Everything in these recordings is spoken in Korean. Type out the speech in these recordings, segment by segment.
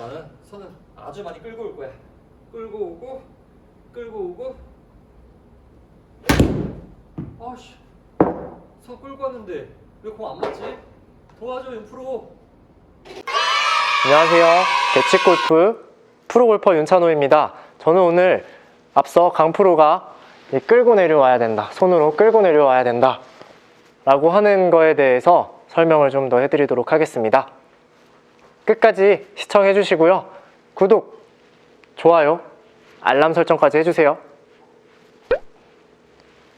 나는 손은 아주 많이 끌고 올 거야. 끌고 오고, 끌고 오고. 아씨, 손 끌고 왔는데 왜 공 안 맞지? 도와줘 윤프로. 안녕하세요. 개치골프 프로골퍼 윤찬호입니다. 저는 오늘 앞서 강프로가 이 끌고 내려와야 된다. 손으로 끌고 내려와야 된다. 라고 하는 거에 대해서 설명을 좀 더 해드리도록 하겠습니다. 끝까지 시청해 주시고요. 구독, 좋아요, 알람 설정까지 해주세요.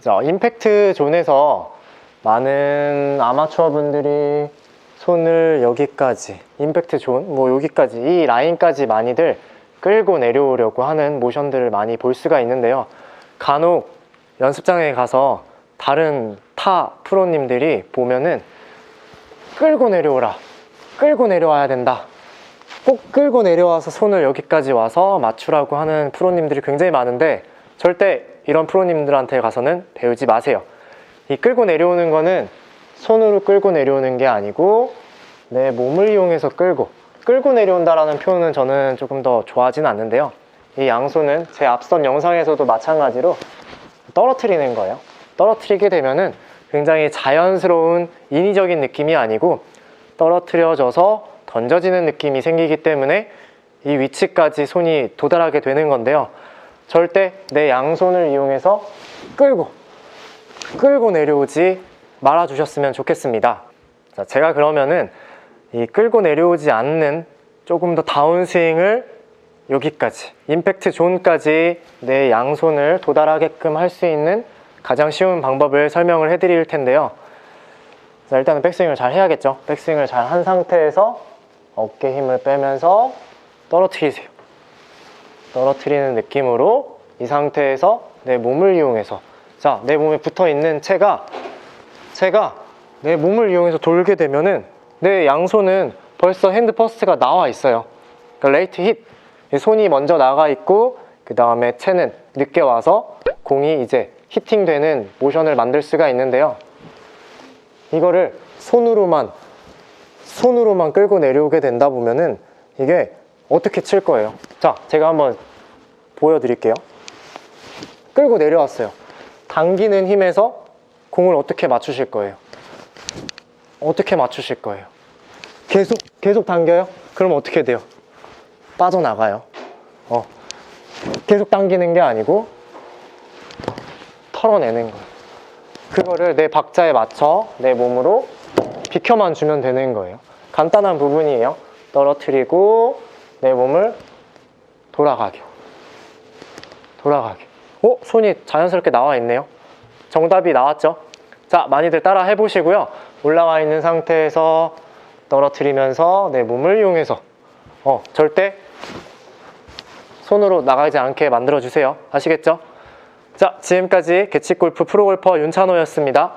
자, 임팩트 존에서 많은 아마추어 분들이 손을 여기까지, 임팩트 존, 뭐 여기까지, 이 라인까지 많이들 끌고 내려오려고 하는 모션들을 많이 볼 수가 있는데요. 간혹 연습장에 가서 다른 타 프로님들이 보면은 끌고 내려오라. 끌고 내려와야 된다. 꼭 끌고 내려와서 손을 여기까지 와서 맞추라고 하는 프로님들이 굉장히 많은데 절대 이런 프로님들한테 가서는 배우지 마세요. 이 끌고 내려오는 거는 손으로 끌고 내려오는 게 아니고 내 몸을 이용해서 끌고 끌고 내려온다라는 표현은 저는 조금 더 좋아하진 않는데요. 이 양손은 제 앞선 영상에서도 마찬가지로 떨어뜨리는 거예요. 떨어뜨리게 되면은 굉장히 자연스러운 인위적인 느낌이 아니고 떨어뜨려져서 던져지는 느낌이 생기기 때문에 이 위치까지 손이 도달하게 되는 건데요. 절대 내 양손을 이용해서 끌고 끌고 내려오지 말아 주셨으면 좋겠습니다. 자, 제가 그러면은 이 끌고 내려오지 않는 조금 더 다운스윙을 여기까지 임팩트 존까지 내 양손을 도달하게끔 할 수 있는 가장 쉬운 방법을 설명을 해드릴 텐데요. 자, 일단은 백스윙을 잘 해야겠죠. 백스윙을 잘 한 상태에서 어깨 힘을 빼면서 떨어뜨리세요. 떨어뜨리는 느낌으로 이 상태에서 내 몸을 이용해서 자, 내 몸에 붙어 있는 채가 채가 내 몸을 이용해서 돌게 되면은 내 양손은 벌써 핸드 퍼스트가 나와 있어요. 그러니까 레이트 힛. 이 손이 먼저 나가 있고 그 다음에 채는 늦게 와서 공이 이제 히팅되는 모션을 만들 수가 있는데요. 이거를 손으로만 손으로만 끌고 내려오게 된다 보면은 이게 어떻게 칠 거예요? 자, 제가 한번 보여드릴게요. 끌고 내려왔어요. 당기는 힘에서 공을 어떻게 맞추실 거예요? 어떻게 맞추실 거예요? 계속 계속 당겨요? 그럼 어떻게 돼요? 빠져나가요. 어. 계속 당기는 게 아니고 털어내는 거예요. 그거를 내 박자에 맞춰 내 몸으로 비켜만 주면 되는 거예요. 간단한 부분이에요. 떨어뜨리고 내 몸을 돌아가게. 돌아가게. 어? 손이 자연스럽게 나와 있네요. 정답이 나왔죠? 자, 많이들 따라 해보시고요. 올라와 있는 상태에서 떨어뜨리면서 내 몸을 이용해서 어, 절대 손으로 나가지 않게 만들어 주세요. 아시겠죠? 자, 지금까지 개치골프 프로골퍼 윤찬호였습니다.